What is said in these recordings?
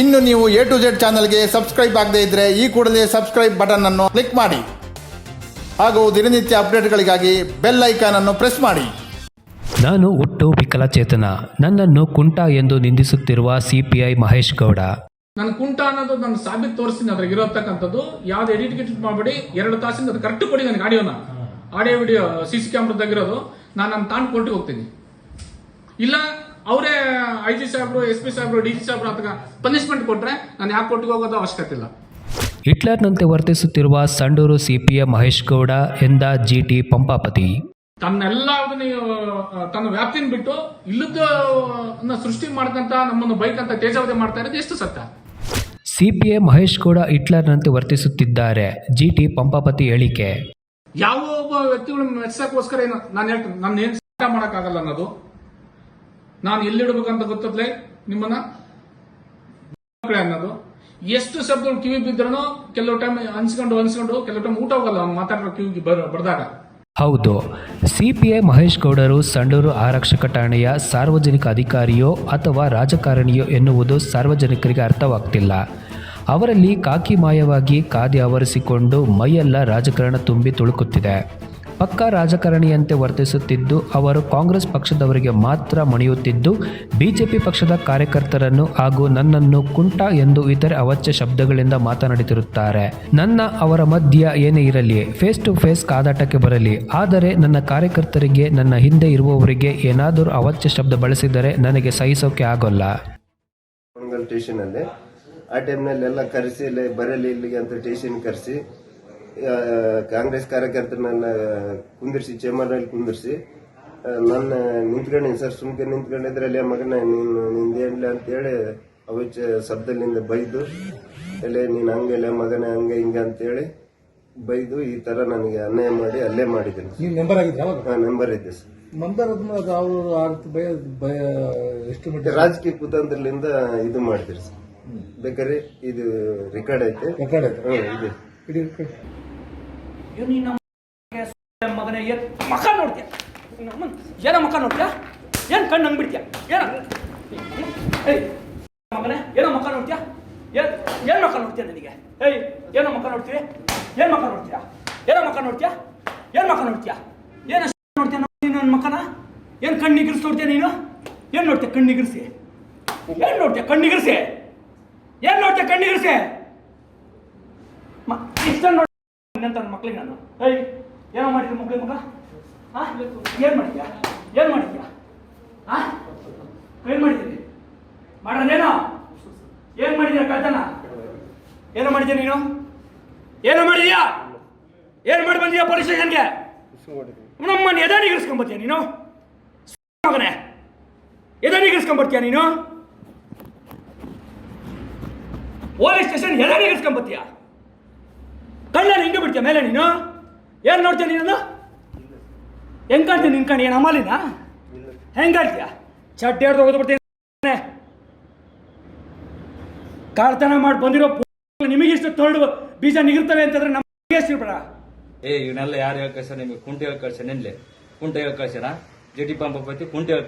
ಇನ್ನು ನೀವು A to Z ಚಾನಲ್ಗೆ ಸಬ್ಸ್ಕ್ರೈಬ್ ಆಗದೇ ಇದ್ದರೆ ಈ ಕೂಡಲೇ ಸಬ್ಸ್ಕ್ರೈಬ್ ಬಟನ್ ಅನ್ನು ಕ್ಲಿಕ್ ಮಾಡಿ. ಹಾಗೂ ದಿನನಿತ್ಯ ಅಪ್ಡೇಟ್ಗಳಿಗಾಗಿ ಬೆಲ್ ಐಕಾನ್ ಅನ್ನು ಪ್ರೆಸ್ ಮಾಡಿ. ನಾನು ಹುಟ್ಟು ವಿಕಲಚೇತನ. ನನ್ನನ್ನು ಕುಂಟ ಎಂದು ನಿಂದಿಸುತ್ತಿರುವ ಸಿಪಿಐ ಮಹೇಶ್ ಗೌಡ. ನನ್ನ ಕುಂಟ ಅನ್ನೋದು ನಾನು ಸಾಬೀತು ತೋರಿಸ್ತೀನಿ ಅದ್ರಾಗ ಇರತಕ್ಕಂಥದ್ದು. ಯಾವ್ದು ಎಡಿಟ್ ಗಿಡಿಟ್ ಮಾಡಬೇಡಿ ಎರಡು ತಾಸಿಂದ ಅದು ಕರೆಕ್ಟ್ ಕೊಡಿ ನನಗೆ ಆಡಿಯೋನ ಆಡಿಯೋ ವಿಡಿಯೋ ಸಿ ಸಿ ಕ್ಯಾಮ್ರಾದಾಗಿರೋದು ನಾನು ನನ್ನ ತಾಂಡ್ ಕೋರ್ಟಿಗೆ ಹೋಗ್ತೀನಿ. ಇಲ್ಲ ಅವರೇ ಐ ಜಿ ಸಾಹೇಬ್ರು ಎಸ್ ಪಿ ಸಾಹೇಬ್ರು ಡಿ ಜಿ ಸಾಹೇಬ್ರು ಅಥವಾ ಪನಿಷ್ಮೆಂಟ್ ಕೊಟ್ರೆ ನಾನು ಯಾಕೆ ಕೊಟ್ಟಿಗೆ ಹೋಗೋದು ಅವಶ್ಯಕತೆ ಇಲ್ಲ. ಹಿಟ್ಲರ್ನಂತೆ ವರ್ತಿಸುತ್ತಿರುವ ಸಂಡೂರು ಸಿಪಿಎಂ ಮಹೇಶ್ ಗೌಡ ಎಂದ ಜಿಟಿ ಪಂಪಾಪತಿ. ತನ್ನೆಲ್ಲ ತನ್ನ ವ್ಯಾಪ್ತಿನ ಬಿಟ್ಟು ಇಲ್ಲದ ಸೃಷ್ಟಿ ಮಾಡ್ಕಂತ ನಮ್ಮನ್ನು ಬೈಕಂತ ತೇಜಾವಧಿ ಮಾಡ್ತಾ ಇರೋದು ಎಷ್ಟು ಸತ್ಯ? ಸಿಪಿಎ ಮಹೇಶ್ ಗೌಡ ಹಿಟ್ಲರ್ನಂತೆ ವರ್ತಿಸುತ್ತಿದ್ದಾರೆ ಜಿಟಿ ಪಂಪಾಪತಿ ಹೇಳಿಕೆ. ಯಾವ ಒಬ್ಬ ವ್ಯಕ್ತಿಗಳು ಮೆಚ್ಚಕ್ಕೋಸ್ಕರ ಏನು ನಾನು ಹೇಳ್ತೀನಿ ನಾನು ಏನು ಮಾಡಕ್ಕಾಗಲ್ಲ ಅನ್ನೋದು. ನಾನು ಎಲ್ಲಿಡಬೇಕಂತ ಗೊತ್ತದ್ಲೆ ನಿಮ್ಮನ್ನ? ಅನ್ನೋದು. ಎಷ್ಟು ಶಬ್ದಗಳು ಕಿವಿ ಬಿದ್ದರೂ ಕೆಲವು ಟೈಮ್ ಅನ್ಸ್ಕೊಂಡು ಅನ್ಸ್ಕೊಂಡು ಕೆಲವು ಟೈಮ್ ಊಟ ಹೋಗಲ್ಲ ಮಾತಾಡೋ ಕಿವಿಗೆ ಬರ್ದಾಗ. ಹೌದು. ಸಿಪಿಐ ಮಹೇಶ್ ಗೌಡರು ಸಂಡೂರು ಆರಕ್ಷಕ ಠಾಣೆಯ ಸಾರ್ವಜನಿಕ ಅಧಿಕಾರಿಯೋ ಅಥವಾ ರಾಜಕಾರಣಿಯೋ ಎನ್ನುವುದು ಸಾರ್ವಜನಿಕರಿಗೆ ಅರ್ಥವಾಗ್ತಿಲ್ಲ. ಅವರಲ್ಲಿ ಕಾಕಿ ಮಾಯವಾಗಿ ಖಾದಿ ಆವರಿಸಿಕೊಂಡು ಮೈಯೆಲ್ಲ ರಾಜಕಾರಣ ತುಂಬಿ ತುಳುಕುತ್ತಿದೆ. ಪಕ್ಕಾ ರಾಜಕಾರಣಿಯಂತೆ ವರ್ತಿಸುತ್ತಿದ್ದು, ಅವರು ಕಾಂಗ್ರೆಸ್ ಪಕ್ಷದವರಿಗೆ ಮಾತ್ರ ಮಣಿಯುತ್ತಿದ್ದು, ಬಿಜೆಪಿ ಪಕ್ಷದ ಕಾರ್ಯಕರ್ತರನ್ನು ಹಾಗೂ ನನ್ನನ್ನು ಕುಂಟ ಎಂದು ಇತರೆ ಅವಚ್ಯ ಶಬ್ದಗಳಿಂದ ಮಾತನಾಡುತ್ತಿರುತ್ತಾರೆ. ನನ್ನ ಅವರ ಮಧ್ಯ ಏನೇ ಇರಲಿ ಫೇಸ್ ಟು ಫೇಸ್ ಕಾದಾಟಕ್ಕೆ ಬರಲಿ, ಆದರೆ ನನ್ನ ಕಾರ್ಯಕರ್ತರಿಗೆ, ನನ್ನ ಹಿಂದೆ ಇರುವವರಿಗೆ ಏನಾದರೂ ಅವಚ್ಯ ಶಬ್ದ ಬಳಸಿದರೆ ನನಗೆ ಸಹಿಸೋಕೆ ಆಗೋಲ್ಲ. ಆ ಟೈಮ್ನಲ್ಲಿ ಎಲ್ಲ ಕರೆಸಿ ಬರಲಿ ಇಲ್ಲಿಗೆ ಅಂತ ಟೇಷನ್ ಕರೆಸಿ ಕಾಂಗ್ರೆಸ್ ಕಾರ್ಯಕರ್ತರು ನನ್ನ ಕುಂದಿರಿಸಿ ಚೇಂಬರ್ನಲ್ಲಿ ಕುಂದಿರ್ಸಿ ಕುಂದಿರಿಸಿ ನನ್ನ ನಿಂತ್ಕೊಂಡಿನಿ ಸರ್ ಸುಮ್ಕೆ ನಿಂತ್ಕೊಂಡಿದ್ರಲ್ಲಿ ಮಗನ ನೀನು ಅಂತ ಅಂತೇಳಿ ಅವಚ್ಚ ಶಬ್ದದಿಂದ ಬೈದು ಅಲ್ಲೇ ನೀನು ಹಂಗೆಲ್ಲ ಮಗನ ಹಂಗೆ ಹಿಂಗೆ ಅಂತೇಳಿ ಬೈದು ಈ ತರ ನನಗೆ ಅನ್ಯಾಯ ಮಾಡಿ ಅಲ್ಲೇ ಮಾಡಿದ್ದೀನಿ ನೀವು ಮೆಂಬರ್ ಆಗಿದ್ರೆ ನಂಬರ್ ಇದೆ ಸರ್ ಅವರು ಭಯ ಎಷ್ಟು ರಾಜಕೀಯ ಕುತಂತ್ರದಿಂದ ಇದು ಮಾಡಿದ್ರಿ ಸರ್ ಬೇಕಾದ್ರೆ ಇದು ರೆಕಾರ್ಡ್ ಐತೆ. ರೆಕಾರ್ಡ್ ಐತೆ. ಹ್ಞೂ ಇದೆ. ಮಗನೇ, ಏನ್ ಮಕ ನೋಡ್ತೀಯ? ಏನ ಮಕ ನೋಡ್ತೀಯ? ಏನ್ ಕಣ್ಣು ಹಂಗ್ ಬಿಡ್ತೀಯ ಏನ ಮಗನೇ, ಏನೋ ಮಕ ನೋಡ್ತೀಯ? ಏನ್, ಏನು ಮಕ ನೋಡ್ತೀಯ ನನಗೆ? ಏಯ್, ಏನೋ ಮಕ ನೋಡ್ತೀವಿ ಏನ್ ಮಕ ನೋಡ್ತೀಯ? ಏನೋ ಮಕ ನೋಡ್ತೀಯ? ಏನ್ ಮಕ ನೋಡ್ತೀಯ? ಏನ ನೋಡ್ತೀಯ ನೀನು ನನ್ನ ಮಕನ? ಏನ್ ಕಣ್ಣಿಗಿರ್ಸಿ ನೋಡ್ತೀಯ ನೀನು? ಏನ್ ನೋಡ್ತೀಯ ಕಣ್ಣಿಗಿರ್ಸಿ ಏನ್ ನೋಡ್ತೀಯ ಕಣ್ಣಿಗಿರ್ಸಿ ಏನ್ ನೋಡ್ತೀಯ ಕಣ್ಣಿಗಿರ್ಸಿ ಮ ಇಷ್ಟ ನೋಡಿ ಅಂತ ನನ್ನ ಮಕ್ಳಿಗೆ ನಾನು. ಏಯ್, ಏನೋ ಮಾಡಿದ್ರು ಮಕ್ಳಿಗೆ ಮಗ ಹಾ ಏನ್ ಏನು ಏನ್ ಮಾಡಿದ್ಯಾ? ಹಾ ಏನ್ ಮಾಡಿದ್ದೀನಿ ಮಾಡೋದೇನೋ ಏನು ಮಾಡಿದ್ಯಾ ಕಳ್ತನ? ಏನೋ ಮಾಡಿದ್ಯಾ ನೀನು? ಏನೋ ಮಾಡಿದ್ಯಾ? ಏನು ಮಾಡಿ ಬಂದಿಯಾ ಪೊಲೀಸ್ ಸ್ಟೇಷನ್ಗೆ ನಮ್ಮನ್ನು ಎದಾಡಿಗಿರಿಸ್ಕೊಂಬತ್ತೀಯ ನೀನು? ಮಗನೇ ಎದಾಡಿಗಿರಿಸ್ಕೊಂಬರ್ತೀಯ ನೀನು? ಪೊಲೀಸ್ ಸ್ಟೇಷನ್ ಎದಾಡಿಗಿರಿಸ್ಕೊಂಬತ್ತೀಯ ಕಣ್ಣಲ್ಲಿ ಹಿಂಗೆ ಬಿಡ್ತೀಯ ಮೇಲೆ ನೀನು? ಏನು ನೋಡ್ತೀಯ ನೀನು ಹೆಂಗ್ ಕಾಣ್ತೀಯ ನಿನ್ ಕಣ್ಣು? ಏನು ಅಮಾಲಿನ? ಹೆಂಗ್ ಕಾಣ್ತೀಯ? ಚಡ್ಡಿ ಹಿಡ್ದು ಹೋಗ್ಬಿಡ್ತೀನಿ ಕಾಳ್ತನ ಮಾಡಿ ಬಂದಿರೋ ನಿಮಗಿಷ್ಟು ತೊಳ್ಡು ಬೀಜ ನಿಗಿರ್ತವೆ ಅಂತಂದ್ರೆ ನಮಗೆ ಎಷ್ಟು ಏ, ಇವನ್ನೆಲ್ಲ ಯಾರು ಹೇಳಿ ಕಳ್ಸ ನಿಮಗೆ? ಕುಂಟೆ ಹೇಳಿ ಕಳ್ಸ್ಯಾನ ನಿನ್ಲೆ? ಕುಂಟೆ ಹೇಳಿ ಕಳ್ಸ್ಯಾನ ಜಟಿ ಪಂಪತಿ ಕುಂಟೆ ಹೇಳಿ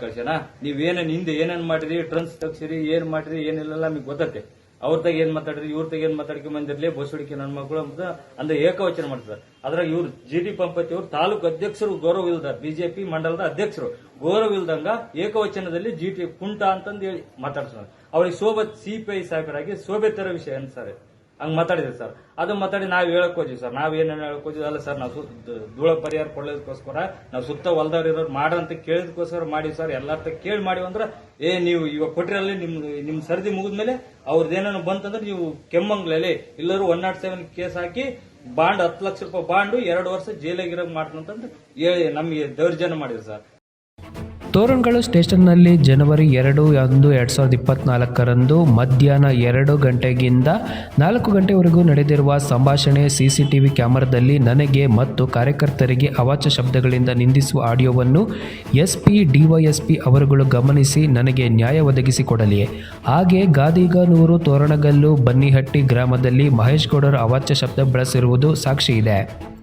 ಹಿಂದೆ ಏನೇನು ಮಾಡಿರಿ? ಟ್ರನ್ಸ್ ತಗ್ಸಿರಿ, ಏನ್ ಮಾಡಿರಿ, ಏನಿಲ್ಲ ನಮಗೆ ಗೊತ್ತತೆ. ಅವ್ರ ತಾಗ ಏನ್ ಮಾತಾಡಿದ್ರಿ, ಇವ್ರ ತಾಗ ಏನ್ ಮಾತಾಡ್ಕೊಂಡ್ ಬಂದಿರ್ಲಿ, ಬಸವಡಿಕೆ ನನ್ನ ಮಕ್ಕಳು ಅಂತ ಅಂದ್ರೆ ಏಕವಚನ ಮಾಡ್ತಾರೆ ಅದ್ರಾಗ ಇವ್ರು ಜಿ ಡಿ ಪಂಪತಿ ಅವರು ತಾಲೂಕು ಅಧ್ಯಕ್ಷರು ಗೌರವ ಇಲ್ದ ಬಿಜೆಪಿ ಮಂಡಲದ ಅಧ್ಯಕ್ಷರು. ಗೌರವ ಇಲ್ದಂಗ ಏಕವಚನದಲ್ಲಿ ಜಿ ಟಿ ಕುಂಟ ಅಂತಂದು ಹೇಳಿ ಮಾತಾಡ್ತಾರೆ ಅವ್ರಿಗೆ ಸೋಬತ್ ಸಿಪಿಐ ಸಾಹೇಬರಾಗಿ ಶೋಭೆ ತರ ವಿಷಯ ಅನ್ಸಾರೆ ಹಂಗ್ ಮಾತಾಡಿದ್ರಿ ಸರ್. ಅದು ಮಾತಾಡಿ ನಾವ್ ಹೇಳಕ್ ಹೋದ್ವಿ ಸರ್. ನಾವ್ ಏನೇನು ಹೇಳಕ್ ಹೋದ್ವಿ ಅಲ್ಲ ಸರ್, ನಾವು ಧೂಳ ಪರಿಹಾರ ಕೊಡೋದಕ್ಕೋಸ್ಕರ ನಾವು ಸುತ್ತ ಹೊಲ್ದವ್ರು ಇರೋರು ಮಾಡಂತ ಕೇಳಿದ್ಕೋಸ್ಕರ ಮಾಡಿ ಸರ್. ಎಲ್ಲಾರ್ಥ ಕೇಳಿ ಮಾಡಿ ಅಂದ್ರ, ಏ, ನೀವು ಇವಾಗ ಕೊಟ್ಟಿರಲ್ಲಿ ನಿಮ್ ನಿಮ್ ಸರ್ದಿ ಮುಗಿದ್ಮೇಲೆ ಅವ್ರದ್ದೇನೇನು ಬಂತಂದ್ರೆ ನೀವು ಕೆಮ್ಮಂಗ್ಲಲ್ಲಿ ಇಲ್ಲರೂ ಒನ್ ನಾಟ್ ಸೆವೆನ್ ಕೇಸ್ ಹಾಕಿ ಬಾಂಡ್ ಹತ್ತು ಲಕ್ಷ ರೂಪಾಯಿ ಬಾಂಡು ಎರಡು ವರ್ಷ ಜೈಲಾಗಿರೋ ಮಾಡ್ತಂತಂದ್ರೆ ಹೇಳಿ ನಮಗೆ ದೌರ್ಜನ್ಯ ಮಾಡಿದ್ರು ಸರ್. ತೋರಣಗಳು ಸ್ಟೇಷನ್ನಲ್ಲಿ ಜನವರಿ ಎರಡು ಒಂದು ಎರಡು ಸಾವಿರದ ಇಪ್ಪತ್ನಾಲ್ಕರಂದು ಮಧ್ಯಾಹ್ನ ಎರಡು ಗಂಟೆಗಿಂದ ನಾಲ್ಕು ಗಂಟೆವರೆಗೂ ನಡೆದಿರುವ ಸಂಭಾಷಣೆ ಸಿಸಿಟಿವಿ ಕ್ಯಾಮರಾದಲ್ಲಿ ನನಗೆ ಮತ್ತು ಕಾರ್ಯಕರ್ತರಿಗೆ ಅವಾಚ್ಯ ಶಬ್ದಗಳಿಂದ ನಿಂದಿಸುವ ಆಡಿಯೋವನ್ನು S P D Y S P ಅವರುಗಳು ಗಮನಿಸಿ ನನಗೆ ನ್ಯಾಯ ಒದಗಿಸಿಕೊಡಲಿ. ಹಾಗೆ ಗಾದಿಗನೂರು ತೋರಣಗಲ್ಲು ಬನ್ನಿಹಟ್ಟಿ ಗ್ರಾಮದಲ್ಲಿ ಮಹೇಶ್ ಗೌಡರು ಅವಾಚ್ಯ ಶಬ್ದ ಬಳಸಿರುವುದು ಸಾಕ್ಷಿ ಇದೆ.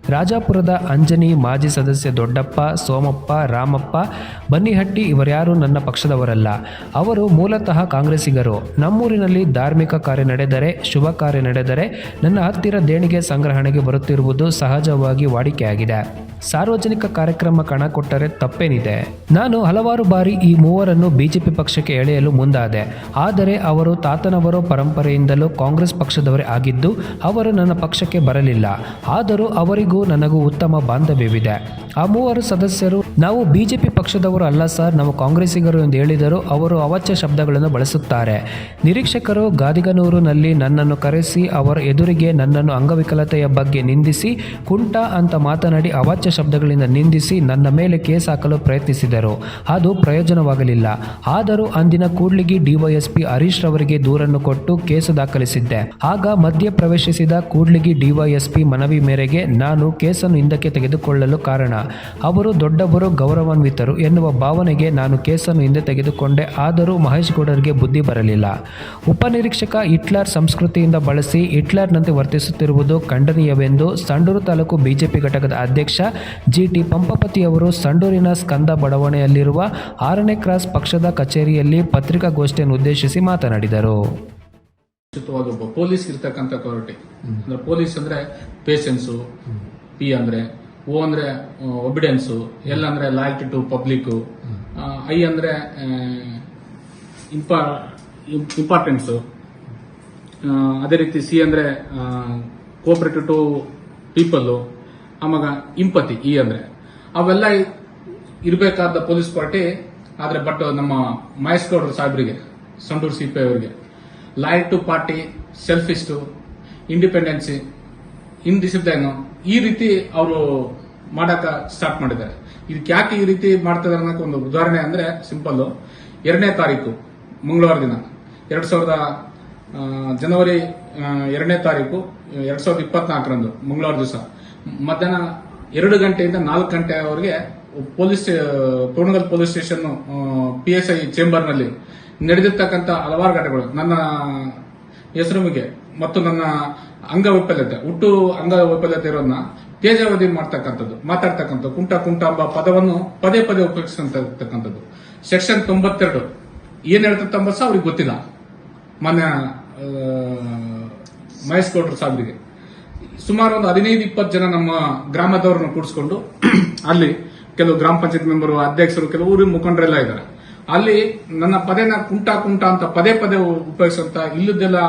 ರಾಜಾಪುರದ ಅಂಜನಿ ಮಾಜಿ ಸದಸ್ಯ ದೊಡ್ಡಪ್ಪ, ಸೋಮಪ್ಪ, ರಾಮಪ್ಪ, ಬನ್ನಿಹಟ್ಟಿ ಇವರ್ಯಾರೂ ನನ್ನ ಪಕ್ಷದವರಲ್ಲ. ಅವರು ಮೂಲತಃ ಕಾಂಗ್ರೆಸ್ಸಿಗರು. ನಮ್ಮೂರಿನಲ್ಲಿ ಧಾರ್ಮಿಕ ಕಾರ್ಯ ನಡೆದರೆ, ಶುಭ ಕಾರ್ಯ ನಡೆದರೆ ನನ್ನ ಹತ್ತಿರ ದೇಣಿಗೆ ಸಂಗ್ರಹಣೆಗೆ ಬರುತ್ತಿರುವುದು ಸಹಜವಾಗಿ ವಾಡಿಕೆಯಾಗಿದೆ. ಸಾರ್ವಜನಿಕ ಕಾರ್ಯಕ್ರಮ ಕಣ ಕೊಟ್ಟರೆ ತಪ್ಪೇನಿದೆ. ನಾನು ಹಲವಾರು ಬಾರಿ ಈ ಮೂವರನ್ನು ಬಿಜೆಪಿ ಪಕ್ಷಕ್ಕೆ ಎಳೆಯಲು ಮುಂದಾದೆ. ಆದರೆ ಅವರು ತಾತನವರ ಪರಂಪರೆಯಿಂದಲೂ ಕಾಂಗ್ರೆಸ್ ಪಕ್ಷದವರೇ ಆಗಿದ್ದು, ಅವರು ನನ್ನ ಪಕ್ಷಕ್ಕೆ ಬರಲಿಲ್ಲ. ಆದರೂ ಅವರಿಗೂ ನನಗೂ ಉತ್ತಮ ಬಾಂಧವ್ಯವಿದೆ. ಆ ಮೂವರು ಸದಸ್ಯರು, ನಾವು ಬಿಜೆಪಿ ಪಕ್ಷದವರು ಅಲ್ಲ ಸರ್ ನಾವು ಕಾಂಗ್ರೆಸ್ಸಿಗರು ಎಂದು ಹೇಳಿದರು ಅವರು ಅವಾಚ್ಯ ಶಬ್ದಗಳನ್ನು ಬಳಸುತ್ತಾರೆ. ನಿರೀಕ್ಷಕರು ಗಾದಿಗನೂರಿನಲ್ಲಿ ನನ್ನನ್ನು ಕರೆಸಿ, ಅವರ ಎದುರಿಗೆ ನನ್ನನ್ನು ಅಂಗವಿಕಲತೆಯ ಬಗ್ಗೆ ನಿಂದಿಸಿ, ಕುಂಟ ಅಂತ ಮಾತನಾಡಿ ಅವಾಚ್ಯ ಶಬ್ದಗಳಿಂದ ನಿಂದಿಸಿ ನನ್ನ ಮೇಲೆ ಕೇಸ್ ಹಾಕಲು ಪ್ರಯತ್ನಿಸಿದರು. ಅದು ಪ್ರಯೋಜನವಾಗಲಿಲ್ಲ. ಆದರೂ ಅಂದಿನ ಕೂಡ್ಲಿಗಿ ಡಿವೈಎಸ್ಪಿ ಹರೀಶ್ ರವರಿಗೆ ದೂರನ್ನು ಕೊಟ್ಟು ಕೇಸು ದಾಖಲಿಸಿದ್ದೆ. ಆಗ ಮಧ್ಯ ಪ್ರವೇಶಿಸಿದ ಕೂಡ್ಲಿಗಿ ಡಿವೈಎಸ್ಪಿ ಮನವಿ ಮೇರೆಗೆ ನಾನು ಕೇಸನ್ನು ಹಿಂದಕ್ಕೆ ತೆಗೆದುಕೊಳ್ಳಲು ಕಾರಣ. ಅವರು ದೊಡ್ಡವರು ಗೌರವಾನ್ವಿತರು ಎನ್ನುವ ಭಾವನೆಗೆ ನಾನು ಕೇಸನ್ನು ಹಿಂದೆ ತೆಗೆದುಕೊಂಡೆ. ಆದರೂ ಮಹೇಶ್ ಗೌಡರಿಗೆ ಬುದ್ಧಿ ಬರಲಿಲ್ಲ. ಉಪನಿರೀಕ್ಷಕ ಹಿಟ್ಲರ್ ಸಂಸ್ಕೃತಿಯಿಂದ ಬಳಸಿ ಹಿಟ್ಲರ್ನಂತೆ ವರ್ತಿಸುತ್ತಿರುವುದು ಖಂಡನೀಯವೆಂದು ಸಂಡೂರು ತಾಲೂಕು ಬಿಜೆಪಿ ಘಟಕದ ಅಧ್ಯಕ್ಷ ಜಿ ಟಿ ಪಂಪಪತಿಯವರು ಸಂಡೂರಿನ ಸ್ಕಂದ ಬಡಾವಣೆಯಲ್ಲಿರುವ ಆರನೇ ಕ್ರಾಸ್ ಪಕ್ಷದ ಕಚೇರಿಯಲ್ಲಿ ಪತ್ರಿಕಾಗೋಷ್ಠಿಯನ್ನು ಉದ್ದೇಶಿಸಿ ಮಾತನಾಡಿದರು. ಒಬ್ಬ ಪೊಲೀಸ್ ಇರ್ತಕ್ಕಂಥ ಕ್ವಾಲಿಟಿ ಅಂದ್ರೆ ಪೊಲೀಸ್ ಅಂದ್ರೆ ಪೇಷನ್ಸು ಪಿ ಅಂದ್ರೆ ಓ ಅಂದ್ರೆ ಒಬಿಡೆನ್ಸು ಎಲ್ ಅಂದ್ರೆ ಲಾಯಲ್ಟಿ ಟು ಪಬ್ಲಿಕ್ ಐ ಅಂದ್ರೆ ಇಂಪಾರ್ಟೆನ್ಸು ಅದೇ ರೀತಿ ಸಿ ಅಂದ್ರೆ ಕೋಪರೇಟಿವ್ ಟು ಪೀಪಲ್ ಆವಾಗ ಇಂಪತಿ ಇ ಅಂದ್ರೆ. ಅವೆಲ್ಲ ಇರಬೇಕಾದ ಪೊಲೀಸ್ ಪಾರ್ಟಿ ಆದ್ರೆ ಬಟ್ ನಮ್ಮ ಮಹೇಶ್ ಗೌಡ್ರು ಸಾಹೇಬರಿಗೆ ಸಂಡೂರ್ ಸಿಪಿ ಅವರಿಗೆ. Loyal to party selfish independency indiscipline ಈ ರೀತಿ ಅವರು ಮಾಡಕ ಸ್ಟಾರ್ಟ್ ಮಾಡಿದ್ದಾರೆ. ಇದಕ್ಕೆ ಯಾಕೆ ಈ ರೀತಿ ಮಾಡ್ತಿದ್ದಾರೆ ಅನ್ನೋಕೆ ಒಂದು ಉದಾಹರಣೆ ಅಂದ್ರೆ ಸಿಂಪಲ್ ಎರಡನೇ ತಾರೀಕು ಮಂಗಳವಾರ ದಿನ. ಎರಡ್ ಸಾವಿರದ ಆ, ಜನವರಿ ಆ, ಎರಡನೇ ತಾರೀಕು ಎರಡ್ ಸಾವಿರದ ಇಪ್ಪತ್ನಾಲ್ಕರಂದು ಮಂಗಳವಾರ ದಿವಸ. ಮಧ್ಯಾಹ್ನ ಎರಡು ಗಂಟೆಯಿಂದ ನಾಲ್ಕು ಗಂಟೆವರೆಗೆ police Tonagal police station P S I ಚೇಂಬರ್ನಲ್ಲಿ ನಡೆದಿರ್ತಕ್ಕಂಥ ಹಲವಾರು ಘಟನೆಗಳು. ನನ್ನ ಹೆಸರುಮಿಗೆ ಮತ್ತು ನನ್ನ ಅಂಗವೈಫಲ್ಯತೆ ಹುಟ್ಟು ಅಂಗವೈಫಲ್ಯತೆ ಇರೋದನ್ನ ತೇಜಾವಧಿ ಮಾಡ್ತಕ್ಕಂಥದ್ದು, ಮಾತಾಡ್ತಕ್ಕಂಥದ್ದು, ಕುಂಟ ಕುಂಟ ಎಂಬ ಪದವನ್ನು ಪದೇ ಪದೇ ಉಪಯೋಗಿಸ್ತಕ್ಕಂಥದ್ದು. ಸೆಕ್ಷನ್ ತೊಂಬತ್ತೆರಡು, ಏನ್ ಹೇಳ್ತಂಬ ಅವ್ರಿಗೆ ಗೊತ್ತಿಲ್ಲ. ಮನೆ ಮಹೇಶ್ ಗೌಡ್ರು ಸಾಹೇಬ್ರಿಗೆ ಸುಮಾರು ಒಂದು ಹದಿನೈದು, ಇಪ್ಪತ್ತು ಜನ ನಮ್ಮ ಗ್ರಾಮದವರನ್ನು ಕೂಡಿಸ್ಕೊಂಡು ಅಲ್ಲಿ ಕೆಲವು ಗ್ರಾಮ ಪಂಚಾಯತ್ ಮೆಂಬರು, ಅಧ್ಯಕ್ಷರು, ಕೆಲವು ಊರಿನ ಮುಖಂಡರೆಲ್ಲ ಇದ್ದಾರೆ. ಅಲ್ಲಿ ನನ್ನ ಪದೇನ ಕುಂಟಾ ಕುಂಟಾ ಅಂತ ಪದೇ ಪದೇ ಉಪಯೋಗಿಸುವಂತ ಇಲ್ಲದೆಲ್ಲ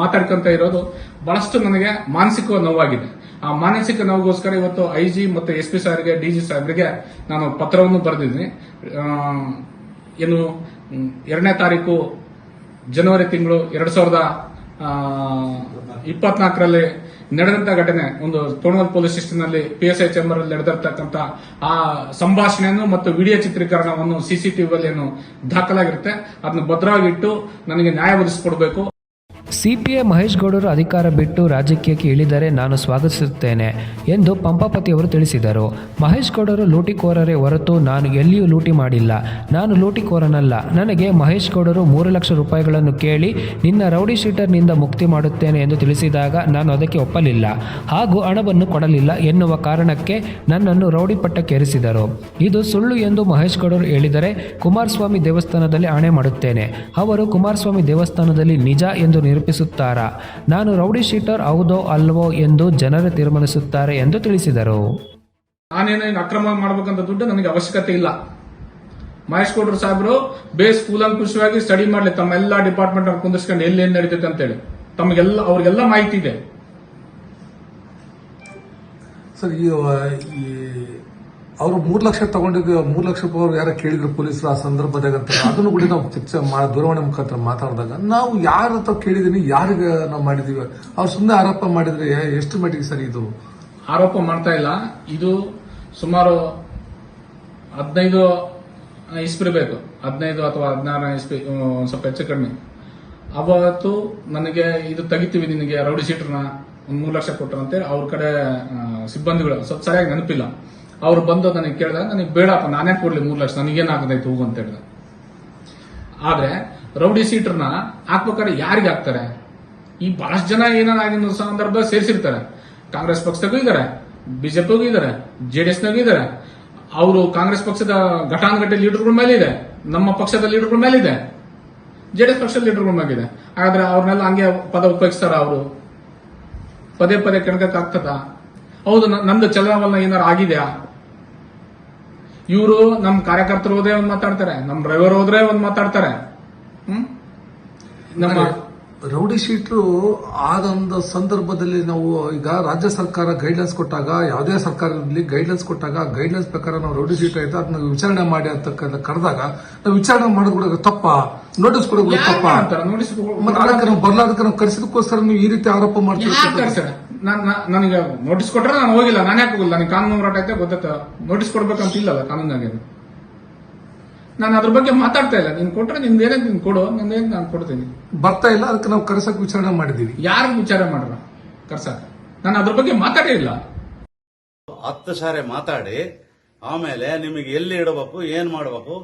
ಮಾತಾಡ್ಕೊಂತ ಇರೋದು ಬಹಳಷ್ಟು ನನಗೆ ಮಾನಸಿಕ ನೋವಾಗಿದೆ. ಆ ಮಾನಸಿಕ ನೋವಿಗೋಸ್ಕರ ಇವತ್ತು ಐ ಜಿ ಮತ್ತು ಎಸ್ ಪಿ ಸಾರಿಗೆ ಡಿ ಜಿ ಸಾಹೇಬ್ರಿಗೆ ನಾನು ಪತ್ರವನ್ನು ಬರೆದಿದ್ದೀನಿ. ಏನು ಎರಡನೇ ತಾರೀಕು ಜನವರಿ ತಿಂಗಳು ಎರಡು ಸಾವಿರದ ಇಪ್ಪತ್ನಾಲ್ಕರಲ್ಲಿ ನಡೆದಂತ ಘಟನೆ, ಒಂದು ತೋಣಗಲ್ ಪೊಲೀಸ್ ಸ್ಟೇಷನ್ನಲ್ಲಿ ಪಿ ಎಸ್ ಐ ಚೇಂಬರ್ ಅಲ್ಲಿ ನಡೆದಿರ್ತಕ್ಕಂಥ ಆ ಸಂಭಾಷಣೆಯನ್ನು ಮತ್ತು ವಿಡಿಯೋ ಚಿತ್ರೀಕರಣವನ್ನು ಸಿಸಿಟಿವಿಯಲ್ಲಿ ದಾಖಲಾಗಿರುತ್ತೆ, ಅದನ್ನು ಭದ್ರವಾಗಿಟ್ಟು ನನಗೆ ನ್ಯಾಯ ಒದಗಿಸಿಕೊಡ್ಬೇಕು. ಸಿಪಿಐ ಮಹೇಶ್ ಗೌಡರು ಅಧಿಕಾರ ಬಿಟ್ಟು ರಾಜಕೀಯಕ್ಕೆ ಇಳಿದರೆ ನಾನು ಸ್ವಾಗತಿಸುತ್ತೇನೆ ಎಂದು ಪಂಪಾಪತಿಯವರು ತಿಳಿಸಿದರು. ಮಹೇಶ್ ಗೌಡರು ಲೂಟಿಕೋರರೇ ಹೊರತು ನಾನು ಎಲ್ಲಿಯೂ ಲೂಟಿ ಮಾಡಿಲ್ಲ. ನಾನು ಲೂಟಿಕೋರನಲ್ಲ. ನನಗೆ ಮಹೇಶ್ ಗೌಡರು ಮೂರು ಲಕ್ಷ ರೂಪಾಯಿಗಳನ್ನು ಕೇಳಿ ನಿನ್ನ ರೌಡಿ ಶೀಟರ್ನಿಂದ ಮುಕ್ತಿ ಮಾಡುತ್ತೇನೆ ಎಂದು ತಿಳಿಸಿದಾಗ ನಾನು ಅದಕ್ಕೆ ಒಪ್ಪಲಿಲ್ಲ. ಹಾಗೂ ಹಣವನ್ನು ಕೊಡಲಿಲ್ಲ ಎನ್ನುವ ಕಾರಣಕ್ಕೆ ನನ್ನನ್ನು ರೌಡಿ ಪಟ್ಟಕ್ಕೇರಿಸಿದರು ಇದು ಸುಳ್ಳು ಎಂದು ಮಹೇಶ್ ಗೌಡರು ಹೇಳಿದರೆ ಕುಮಾರಸ್ವಾಮಿ ದೇವಸ್ಥಾನದಲ್ಲಿ ಆಣೆ ಮಾಡುತ್ತೇನೆ. ಅವರು ಕುಮಾರಸ್ವಾಮಿ ದೇವಸ್ಥಾನದಲ್ಲಿ ನಿಜ ಎಂದು ನಿರೂಪಿಸುತ್ತಾರಾ ನಾನು ರೌಡಿ ಶೀಟರ್ ಹೌದೋ ಅಲ್ವೋ ಎಂದು ಜನರು ತೀರ್ಮಾನಿಸುತ್ತಾರೆ ಎಂದು ತಿಳಿಸಿದರು. ನಾನೇನೇನು ಅಕ್ರಮ ಮಾಡ್ಬೇಕಂತ ದುಡ್ಡು ನನಗೆ ಅವಶ್ಯಕತೆ ಇಲ್ಲ. ಮಹೇಶ್ ಗೌಡ್ರು ಸಾಹೇಬರು ಬೇಸ್ ಕೂಲಂಕುಷವಾಗಿ ಸ್ಟಡಿ ಮಾಡಲಿ ತಮ್ಮ ಎಲ್ಲಾ ಡಿಪಾರ್ಟ್ಮೆಂಟ್ ಕುಂದಿಸ್ಕೊಂಡು ಎಲ್ಲಿ ಏನ್ ನಡೀತೈತೆ ಅಂತೇಳಿ. ತಮಗೆಲ್ಲ ಅವ್ರಿಗೆಲ್ಲ ಮಾಹಿತಿ ಇದೆ. ಸರ್ ಈ ಈ ಅವರು ಮೂರು ಲಕ್ಷ ತಗೊಂಡಿದ್ದು, ಮೂರು ಲಕ್ಷ ರೂಪಾಯಿ ಯಾರೋ ಕೇಳಿದ್ರು ಪೊಲೀಸರು ಆ ಸಂದರ್ಭದಾಗ ಅಂತ ಅದನ್ನು ಕೂಡ ನಾವು ಚರ್ಚೆ ದೂರವಾಣಿ ಮುಖಾಂತರ ಮಾತಾಡಿದಾಗ, ನಾವು ಯಾರ ಹತ್ರ ಕೇಳಿದೀನಿ, ಯಾರಿಗೆ ನಾವು ಮಾಡಿದೀವಿ, ಅವ್ರು ಸುಮ್ಮನೆ ಆರೋಪ ಮಾಡಿದ್ರೆ ಎಷ್ಟು ಮಟ್ಟಿಗೆ ಸರಿ ಇದು? ಆರೋಪ ಮಾಡ್ತಾ ಇಲ್ಲ. ಇದು ಸುಮಾರು ಹದಿನೈದು ಇಸ್ಪಿ ಬೇಕು ಹದಿನೈದು ಅಥವಾ ಹದಿನಾರು ಇಸ್ಪಿ ಸ್ವಲ್ಪ ಹೆಚ್ಚು ಕಡಿಮೆ ಅವತ್ತು ನನಗೆ ಇದು ತೆಗಿತೀವಿ ನಿನಗೆ, ರೌಡಿ ಸೀಟ್ರನ್ನ, ಒಂದು ಮೂರು ಲಕ್ಷ ಕೊಟ್ಟರಂತೆ ಅವ್ರ ಕಡೆ ಸಿಬ್ಬಂದಿಗಳು, ಸ್ವಲ್ಪ ಸರಿಯಾಗಿ ನೆನಪಿಲ್ಲ. ಅವ್ರು ಬಂದು ನನಗೆ ಕೇಳಿದಾಗ ನನಗೆ ಬೇಡಪ್ಪ, ನಾನೇ ಕೊಡ್ಲಿ ಮೂರು ಲಕ್ಷ ನನಗೇನಾಗದೈತೆ ಹೋಗು ಅಂತ ಹೇಳಿದ. ಆದ್ರೆ ರೌಡಿ ಸೀಟರ್ನ ಹಾಕ್ಬೇಕಾದ್ರೆ ಯಾರಿಗೆ ಹಾಕ್ತಾರೆ? ಈ ಬಹಳಷ್ಟು ಜನ ಏನಾಗಿನ ಸಂದರ್ಭ ಸೇರಿಸಿರ್ತಾರೆ. ಕಾಂಗ್ರೆಸ್ ಪಕ್ಷದಾಗೂ ಇದ್ದಾರೆ ಬಿಜೆಪಿಗೂ ಇದ್ದಾರೆ ಜೆಡಿಎಸ್ನಾಗೂ ಇದ್ದಾರೆ ಅವರು ಕಾಂಗ್ರೆಸ್ ಪಕ್ಷದ ಘಟಾನುಘಟಿ ಲೀಡರ್ಗಳ ಮೇಲೆ ಇದೆ ನಮ್ಮ ಪಕ್ಷದ ಲೀಡರ್ಗಳ ಮೇಲೆ ಇದೆ ಜೆಡಿಎಸ್ ಪಕ್ಷದ ಲೀಡರ್ಗಳ ಮೇಲೆ ಇದೆ ಹಾಗಾದ್ರೆ ಅವ್ರನ್ನೆಲ್ಲ ಹಂಗೆ ಪದ ಉಪಯೋಗಿಸ್ತಾರ ಅವರು? ಪದೇ ಪದೇ ಕೆಣಕಕ್ ಆಗ್ತದ ಹೌದು ನಂದು ಚಲನವಲನ ಏನಾರು ಆಗಿದೆಯಾ? ಇವರು ನಮ್ಮ ಕಾರ್ಯಕರ್ತರು ಹೋದ್ರೆ ಒಂದ್ ಮಾತಾಡ್ತಾರೆ ನಮ್ಮ ಡ್ರೈವರ್ ಹೋದ್ರೆ ಒಂದ್ ಮಾತಾಡ್ತಾರೆ. ಹ್ಮ್? ನಮ್ಮ ರೌಡಿ ಶೀಟ್ರು ಆದೊಂದು ಸಂದರ್ಭದಲ್ಲಿ ನಾವು ಈಗ ರಾಜ್ಯ ಸರ್ಕಾರ ಗೈಡ್ಲೈನ್ಸ್ ಕೊಟ್ಟಾಗ ಯಾವುದೇ ಸರ್ಕಾರ ಇರಲಿ ಗೈಡ್ಲೈನ್ಸ್ ಕೊಟ್ಟಾಗ ಗೈಡ್ಲೈನ್ಸ್ ಪ್ರಕಾರ ನಾವು ರೌಡಿ ಶೀಟ್ ಆಯ್ತು ಅದನ್ನ ವಿಚಾರಣೆ ಮಾಡಿ ಅಂತ ಕರೆದಾಗ ನಾವು ವಿಚಾರಣೆ ಮಾಡೋದು ತಪ್ಪ ನೋಟಿಸ್ ಕೊಡೋದು ಕೂಡ ತಪ್ಪ. ಮತ್ತೆ ಅದಕ್ಕೆ ನಾವು ಬರ್ಲಾದಕ್ಕೆ ನಾವು ಕರೆಸಿದಕ್ಕೋಸ್ಕರ ನೀವು ಈ ರೀತಿ ಆರೋಪ ಮಾಡ್ತೀವಿ ನನಗೆ ನೋಟಿಸ್ ಕೊಟ್ರೆ ನಾನು ಹೋಗಿಲ್ಲ. ನಾನು ಯಾಕೆ ಹೋಗಿಲ್ಲ? ನನಗೆ ಕಾನೂನು ಹೋರಾಟ ಐತೆ ಗೊತ್ತಾಯ್ತ ನೋಟಿಸ್ ಕೊಡ್ಬೇಕಂತ ಇಲ್ಲಲ್ಲ ಕಾನೂನಾಗೆ ಅದು. ನಾನು ಅದ್ರ ಬಗ್ಗೆ ಮಾತಾಡ್ತಾ ಇಲ್ಲ. ನೀನ್ ಕೊಟ್ರೆ ನಿಮ್ದು ಏನೇ ನೀನ್ ಕೊಡು ನಂದೇನ್ ನಾನು ಕೊಡ್ತೀನಿ. ಬರ್ತಾ ಇಲ್ಲ ಅದಕ್ಕೆ ನಾವು ಕರ್ಸಕ್ ವಿಚಾರಣೆ ಮಾಡಿದೀವಿ ಯಾರು ವಿಚಾರ ಮಾಡ್ರ ಕರ್ಸಕ್. ನಾನು ಅದ್ರ ಬಗ್ಗೆ ಮಾತಾಡೇ ಇಲ್ಲ. ಹತ್ತು ಸಾರಿ ಮಾತಾಡಿ ಆಮೇಲೆ ನಿಮಗೆ ಎಲ್ಲಿ ಇಡಬೇಕು ಏನ್ ಮಾಡಬೇಕು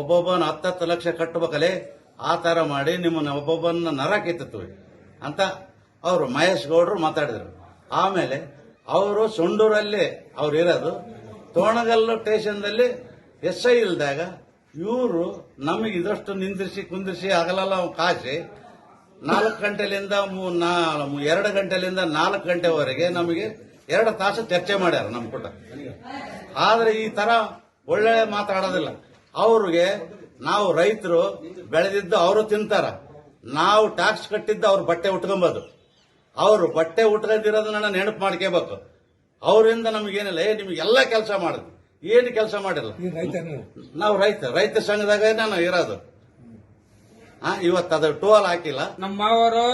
ಒಬ್ಬೊಬ್ಬನ ಹತ್ತತ್ತು ಲಕ್ಷ ಕಟ್ಟಬೇಕಲೆ ಆ ತರ ಮಾಡಿ ನಿಮ್ಮನ್ನ ಒಬ್ಬೊಬ್ಬನ ನರ ಕೆತ್ತಿತ್ತು ಅಂತ ಅವರು ಮಹೇಶ್ ಗೌಡ್ರು ಮಾತಾಡಿದ್ರು. ಆಮೇಲೆ ಅವರು ಸೊಂಡೂರಲ್ಲಿ ಅವ್ರು ಇರೋದು ತೋಣಗಲ್ಲು ಸ್ಟೇಷನ್ದಲ್ಲಿ ಎಸ್ ಐ ಇಲ್ದಾಗ ಇವರು ನಮಗೆ ಇದಷ್ಟು ನಿಂದಿರಿಸಿ ಕುಂದಿರಿಸಿ ಆಗಲಲ್ಲ ಕಾಸಿ ನಾಲ್ಕು ಗಂಟೆಲಿಂದ ಎರಡು ಗಂಟೆಲಿಂದ ನಾಲ್ಕು ಗಂಟೆವರೆಗೆ ನಮಗೆ ಎರಡು ತಾಸು ಚರ್ಚೆ ಮಾಡ್ಯಾರ ನಮ್ಮ ಕೂಟ. ಆದರೆ ಈ ತರ ಒಳ್ಳೆ ಮಾತಾಡೋದಿಲ್ಲ. ಅವ್ರಿಗೆ ನಾವು ರೈತರು ಬೆಳೆದಿದ್ದು ಅವರು ತಿಂತಾರ. ನಾವು ಟ್ಯಾಕ್ಸ್ ಕಟ್ಟಿದ್ದು ಅವ್ರ ಬಟ್ಟೆ ಉಟ್ಕೊಂಬೋದು. ಅವರು ಬಟ್ಟೆ ಉಟ್ಕೊಂಡಿರೋದನ್ನ ನೆನಪು ಮಾಡ್ಕೋಬೇಕು. ಅವರಿಂದ ನಮಗೇನಿಲ್ಲ ಏ ನಿಮಗೆಲ್ಲ ಕೆಲಸ ಮಾಡಿದ್ವಿ ಏನು ಕೆಲಸ ಮಾಡಿಲ್ಲ? ನಾವು ರೈತ ರೈತ ಸಂಘದಾಗ ನಾನು ಇರೋದು. ಆ, ಇವತ್ತು ಅದು ಟೋಲ್ ಹಾಕಿಲ್ಲ. ನಮ್ಮ ಮಾವರು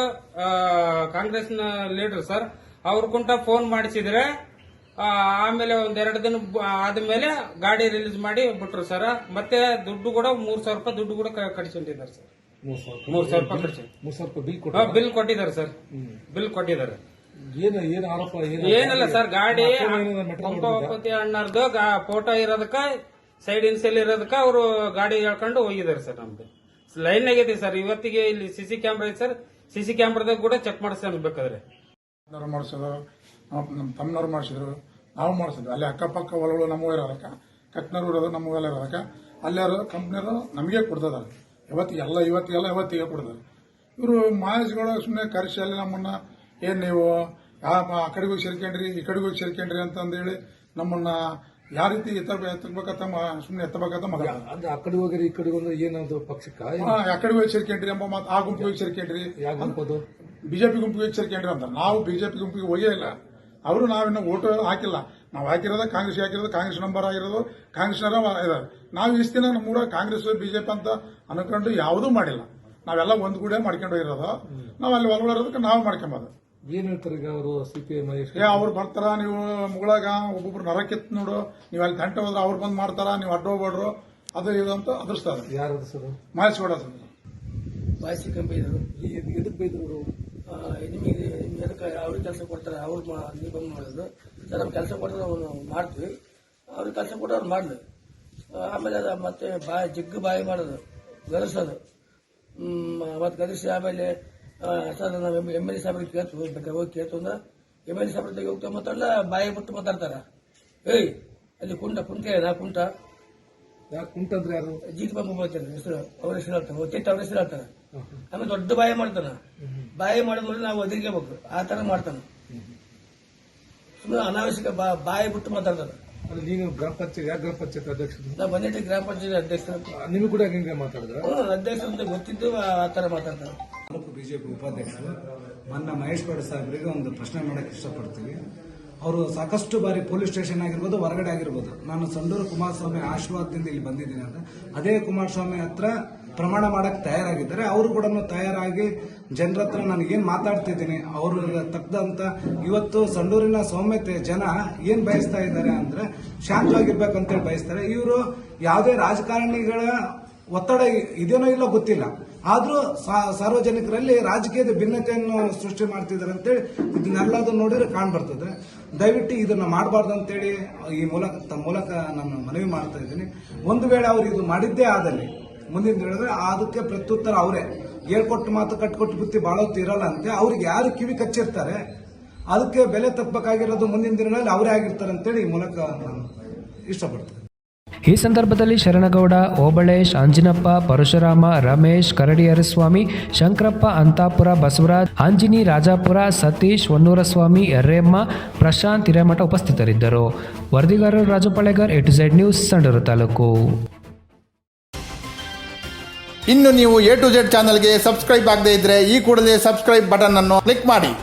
ಕಾಂಗ್ರೆಸ್ನ ಲೀಡರ್ ಸರ್ ಅವ್ರ ಕುಂಟ ಫೋನ್ ಮಾಡಿಸಿದ್ರೆ ಆಮೇಲೆ ಆಮೇಲೆ ಒಂದೆರಡು ದಿನ ಬ- ಆದ್ಮೇಲೆ ಗಾಡಿ ರಿಲೀಸ್ ಮಾಡಿ ಬಿಟ್ರು ಸರ್ ಮತ್ತೆ ದುಡ್ಡು ಕೂಡ ಮೂರ್ ಸಾವಿರ ರೂಪಾಯಿ ದುಡ್ಡು ಕೂಡ ಕ- ಕಟ್ಸ್ಕೊಂಡಿದ್ದಾರೆ ಸರ್ ಮೂರ್ ಸಾವಿರ ರೂಪಾಯಿ ಕಟ್ಸಿ ಮೂರ್ ಸಾವಿರ ರೂಪಾಯಿ ಬಿಲ್ ಕೊಟ್ಟು ಬಿಲ್ ಕೊಟ್ಟಿದ್ದಾರೆ ಸರ್. ಬಿಲ್ ಕೊಟ್ಟಿದ್ದಾರೆ. ಏನು ಏನು ಆರೋಪ ಏನು ಏನಿಲ್ಲ ಸರ್ ಗಾಡಿ ಅಣ್ಣರ್ದು ಫೋಟೋ ಇರೋದಕ್ಕ ಸೈಡ್ ಇನ್ಸೆಲ್ ಇರೋದಕ್ಕ ಅವರು ಗಾಡಿ ಹೇಳ್ಕೊಂಡು ಹೋಗಿದ್ದಾರೆ ಸರ್ ನಮ್ದು. ಲೈನ್ ಆಗೈತಿ ಸರ್ ಇವತ್ತಿಗೆ ಇಲ್ಲಿ ಸಿಸಿ ಕ್ಯಾಮ್ರಾ ಐತೆ ಸರ್. ಸಿಸಿ ಕ್ಯಾಮ್ರಾದಾಗ ಕೂಡ ಚೆಕ್ ಮಾಡಿಸ್ಕೊಂಡು ಬೇಕಾದ್ರೆ ಮಾಡಿಸಿದ್ರು ಮಾಡಿಸೋದು ನಮ್ಮ ತಮ್ಮನವ್ರು ಮಾಡಿಸಿದ್ರು ನಾವು ಮಾಡಿಸಿದ್ರು ಅಲ್ಲಿ ಅಕ್ಕಪಕ್ಕ ಹೊಲಗಳು ನಮ್ಮವು ಇರೋದಕ್ಕೆ. ಕಟ್ನೂರು ಇರೋದು ನಮ್ಮವೆಲ್ಲ ಇರೋದಕ್ಕೆ. ಅಲ್ಲಿ ಕಂಪ್ನಿಯವರು ನಮಗೆ ಕೊಡ್ತಿದ್ದಾರೆ ಇವತ್ತಿಗೆ ಎಲ್ಲ ಇವತ್ತಿಗೆಲ್ಲ ಇವತ್ತಿಗೆ ಕೊಡ್ತಾರೆ ಇವರು ಮಹೇಶ್ಗಳು ಸುಮ್ಮನೆ ಕರೆಸಲ್ಲಿ ನಮ್ಮನ್ನ ಏನ್ ನೀವು? ಆ ಕಡೆಗೆ ಹೋಗಿ ಸೇರ್ಕೊಂಡ್ರಿ ಈ ಕಡೆಗೆ ಹೋಗಿ ಸೇರ್ಕೊಂಡ್ರಿ ಅಂತಂದೇಳಿ ನಮ್ಮನ್ನ ಯಾವ ರೀತಿ ಎತ್ತ ಎತ್ತಬೇಕಂತ ಸುಮ್ಮನೆ ಎತ್ತಬೇಕಂತ ಮಗ. ಅಂದ್ರೆ ಆ ಕಡೆ ಹೋಗಿರಿ ಈ ಕಡೆ ಹೋದ್ರೆ ಏನದು ಪಕ್ಷಕ್ಕ? ಆ ಕಡೆ ಹೋಗಿ ಸೇರ್ಕೊಂಡ್ರಿ ಎಂಬ ಮಾತು ಆ ಗುಂಪಿಗೆ ಹೋಗಿ ಸೇರ್ಕೊಂಡ್ರಿ. ಯಾಕೆ ಗುಂಪದು? ಬಿಜೆಪಿ ಗುಂಪಿಗೆ ಸೇರ್ಕೊಂಡ್ರಿ ಅಂತ. ನಾವು ಬಿಜೆಪಿ ಗುಂಪಿಗೆ ಹೋಗೇ ಇಲ್ಲ. ಅವರು ನಾವಿನ್ನು ಓಟು ಹಾಕಿಲ್ಲ. ನಾವು ಹಾಕಿರೋದು ಕಾಂಗ್ರೆಸ್ ಹಾಕಿರೋದು ಕಾಂಗ್ರೆಸ್ ನಂಬರ್ ಆಗಿರೋದು ಕಾಂಗ್ರೆಸ್ನರ ಇದಾರೆ ನಾವು ಇಷ್ಟು ದಿನ ನಮ್ಮೂರ ಕಾಂಗ್ರೆಸ್ ಬಿಜೆಪಿ ಅಂತ ಅನ್ಕೊಂಡು ಯಾವುದೂ ಮಾಡಿಲ್ಲ. ನಾವೆಲ್ಲ ಒಂದು ಕೂಡ ಮಾಡ್ಕೊಂಡು ಹೋಗಿರೋದು. ನಾವು ಅಲ್ಲಿ ಒಳಗೊಳೋದಕ್ಕೆ ನಾವು ಮಾಡ್ಕೊಂಬೋದು. ಏನ್ ಹೇಳ್ತಾರೆ ಈಗ ಅವರು ಸಿಪಿಎಂ ಮಹೇಶ್ ಏ ಅವ್ರು ಬರ್ತಾರ ನೀವು ಮುಗಳಾಗ ಒಬ್ಬೊಬ್ರು ನರಕಿತ್ ನೋಡು ನೀವು ಅಲ್ಲಿ ಗಂಟೆ ಹೋದ್ರೆ ಅವ್ರು ಬಂದ್ ಮಾಡ್ತಾರ ನೀವು ಅಡ್ಡ ಹೋಗ್ಬೇಡ್ರು ಅದು ಇದು ಅಂತ ಅದೃಸ್ತಾರೆ ಯಾರು ಸರ್? ಮಹೇಶ್ ಗೌಡ ಸರ್. ಬಾಯ್ಸಿ ಕಂಪನಿದ್ರು ಎದಕ್ ಬೈದ್ರು ನಿಮಗೆ ನಿಮ್ಗೆ ಎದಕ್ಕೆ ಅವ್ರಿಗೆ ಕೆಲಸ ಕೊಡ್ತಾರೆ ಅವ್ರು ನೀವು ಬಂದು ಮಾಡೋದು. ಸರ್ ನಮ್ಗೆ ಕೆಲಸ ಕೊಟ್ಟರೆ ಅವ್ನು ಮಾಡ್ತೀವಿ. ಅವ್ರಿಗೆ ಕೆಲಸ ಕೊಟ್ಟು ಅವ್ರು ಮಾಡಿದ್ರು ಆಮೇಲೆ ಅದು ಮತ್ತೆ ಬಾಯಿ ಜಿಗ್ಗು ಬಾಯಿ ಮಾಡೋದು ಗದರ್ಸೋದು ಮತ್ತು ಗದರ್ಸಿ ಆಮೇಲೆ ಸರ್ ನಾವು ಎಂ ಎಲ್ ಎ ಸಾಹೇಬ್ರಿಗೆ ಕೇಳ್ತು ಬೇಕಾದ್ರೆ ಹೋಗಿ ಕೇಳ್ತು ಅಂದ್ರೆ ಎಂ ಎಲ್ ಎ ಸಾಹೇಬ್ರ ಜೊತೆಗೆ ಹೋಗ್ತಾ ಮಾತಾಡಲ್ಲ ಬಾಯಿ ಬಿಟ್ಟು ಮಾತಾಡ್ತಾರೆ. ಏಯ್ ಅಲ್ಲಿ ಕುಂಟ ಕುಂಟ ನಾ ಕುಂಟ? ಯಾಕೆ ಕುಂಟ ಅಂದ್ರೆ ಯಾರು? ಜೀತ್ ಬಾಬು ಮಾತಾಡ್ತಾರೆ ಹೆಸರು ಅವ್ರ ಹೆಸರು ಹೇಳ್ತಾರೆ ಒತ್ತಿಟ್ಟು ಅವ್ರ ಹೆಸರು ಹೇಳ್ತಾರೆ. ಆಮೇಲೆ ದೊಡ್ಡ ಬಾಯಿ ಮಾಡ್ತಾನ. ಬಾಯಿ ಮಾಡಿದ್ರೆ ನಾವು ಒದಗಿಲೇಬೇಕು ಆ ತರ ಮಾಡ್ತಾನ. ಸುಮ್ಮನೆ ಅನಾವಶ್ಯಕ ಬಾ- ಬಾಯಿ ಬಿಟ್ಟು ಮಾತಾಡ್ತಾನೆ. ನೀನು ಗ್ರಾಮ ಪಂಚಾಯತ್ ಯಾವ ಗ್ರಾಮ ಪಂಚಾಯತ್ ಅಧ್ಯಕ್ಷ ನಾವು ಬಂದಿಟ್ಟು ಗ್ರಾಮ ಪಂಚಾಯತ್ ಅಧ್ಯಕ್ಷ ನಿಮಗೆ ಕೂಡ ಹೆಂಗೆ ಮಾತಾಡಿದ್ರೆ? ಅಧ್ಯಕ್ಷ ಅಂತ ಗೊತ್ತಿದ್ದು ಆ ತರ ಮಾತಾಡ್ತಾರೆ ತಾಲೂಕು ಬಿಜೆಪಿ ಉಪಾಧ್ಯಕ್ಷರು. ಮೊನ್ನೆ ಮಹೇಶ್ ಗೌಡ ಸಾಹೇಬರಿಗೆ ಒಂದು ಪ್ರಶ್ನೆ ಮಾಡಕ್ಕೆ ಇಷ್ಟಪಡ್ತೀವಿ ಅವರು ಸಾಕಷ್ಟು ಬಾರಿ ಪೊಲೀಸ್ ಸ್ಟೇಷನ್ ಆಗಿರ್ಬೋದು, ಹೊರಗಡೆ ಆಗಿರ್ಬೋದು. ನಾನು ಸಂಡೂರು ಕುಮಾರಸ್ವಾಮಿ ಆಶೀರ್ವಾದದಿಂದ ಇಲ್ಲಿ ಬಂದಿದ್ದೀನಿ ಅಂತ. ಅದೇ ಕುಮಾರಸ್ವಾಮಿ ಹತ್ರ ಪ್ರಮಾಣ ಮಾಡಕ್ಕೆ ತಯಾರಾಗಿದ್ದಾರೆ. ಅವರು ಕೂಡ ತಯಾರಾಗಿ ಜನರ ಹತ್ರ ನನಗೇನು ಮಾತಾಡ್ತಿದ್ದೀನಿ. ಅವರು ತಕ್ಕದಂತ ಇವತ್ತು ಸಂಡೂರಿನ ಸೌಮ್ಯತೆ ಜನ ಏನ್ ಬಯಸ್ತಾ ಇದ್ದಾರೆ ಅಂದ್ರೆ ಶಾಂತವಾಗಿರ್ಬೇಕಂತೇಳಿ ಬಯಸ್ತಾರೆ. ಇವರು ಯಾವುದೇ ರಾಜಕಾರಣಿಗಳ ಒತ್ತಡ ಇದೇನೋ ಇಲ್ಲ ಗೊತ್ತಿಲ್ಲ. ಆದರೂ ಸಾರ್ವಜನಿಕರಲ್ಲಿ ರಾಜಕೀಯದ ಭಿನ್ನತೆಯನ್ನು ಸೃಷ್ಟಿ ಮಾಡ್ತಿದ್ದಾರೆ ಅಂತೇಳಿ ಇದನ್ನೆಲ್ಲದನ್ನು ನೋಡಿದ್ರೆ ಕಾಣ್ಬರ್ತದೆ ದಯವಿಟ್ಟು ಇದನ್ನ ಮಾಡಬಾರ್ದು ಅಂತೇಳಿ ಈ ಮೂಲಕ, ತಮ್ಮ ಮೂಲಕ ನಾನು ಮನವಿ ಮಾಡ್ತಾ ಇದ್ದೀನಿ. ಒಂದು ವೇಳೆ ಅವ್ರು ಇದು ಮಾಡಿದ್ದೇ ಆದಲ್ಲಿ, ಮುಂದಿನ ಹೇಳಿದ್ರೆ ಅದಕ್ಕೆ ಪ್ರತ್ಯುತ್ತರ ಅವರೇ. ಹೇಳ್ಕೊಟ್ಟು ಮಾತು ಕಟ್ಕೊಟ್ಟು ಬುತ್ತಿ ಬಾಳೋತ್ತು ಇರಲ್ಲ ಅಂತೆ. ಅವ್ರಿಗೆ ಯಾರು ಕಿವಿ ಕಚ್ಚಿರ್ತಾರೆ, ಅದಕ್ಕೆ ಬೆಲೆ ತಪ್ಪಬೇಕಾಗಿರೋದು ಮುಂದಿನ ದಿನಗಳಲ್ಲಿ ಅವರೇ ಆಗಿರ್ತಾರೆ ಅಂತೇಳಿ ಈ ಮೂಲಕ ನಾನು ಇಷ್ಟಪಡ್ತೀನಿ. ಈ ಸಂದರ್ಭದಲ್ಲಿ ಶರಣಗೌಡ, ಓಬಳೇಶ್, ಅಂಜಿನಪ್ಪ, ಪರಶುರಾಮ, ರಮೇಶ್, ಕರಡಿಯರಸ್ವಾಮಿ, ಶಂಕರಪ್ಪ, ಅಂತಾಪುರ, ಬಸವರಾಜ್, ಆಂಜಿನಿ, ರಾಜಾಪುರ, ಸತೀಶ್, ಹೊನ್ನೂರಸ್ವಾಮಿ ಯರ್ರೇಮ್ಮ ಪ್ರಶಾಂತ್ ಹಿರೇಮಠ ಉಪಸ್ಥಿತರಿದ್ದರು. ವರದಿಗಾರರು Raju Palegar A to Z news, Sandur taluk. ಇನ್ನು ನೀವು ಎ ಟು ಝೆಡ್ ಚಾನಲ್ಗೆ ಸಬ್ಸ್ಕ್ರೈಬ್ ಆಗದೇ ಇದ್ರೆ ಈ ಕೂಡಲೇ ಸಬ್ಸ್ಕ್ರೈಬ್ ಬಟನ್ ಅನ್ನು ಕ್ಲಿಕ್ ಮಾಡಿ.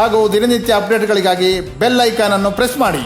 ಹಾಗೂ ದಿನನಿತ್ಯ ಅಪ್ಡೇಟ್ಗಳಿಗಾಗಿ ಬೆಲ್ ಐಕಾನ್ ಅನ್ನು ಪ್ರೆಸ್ ಮಾಡಿ.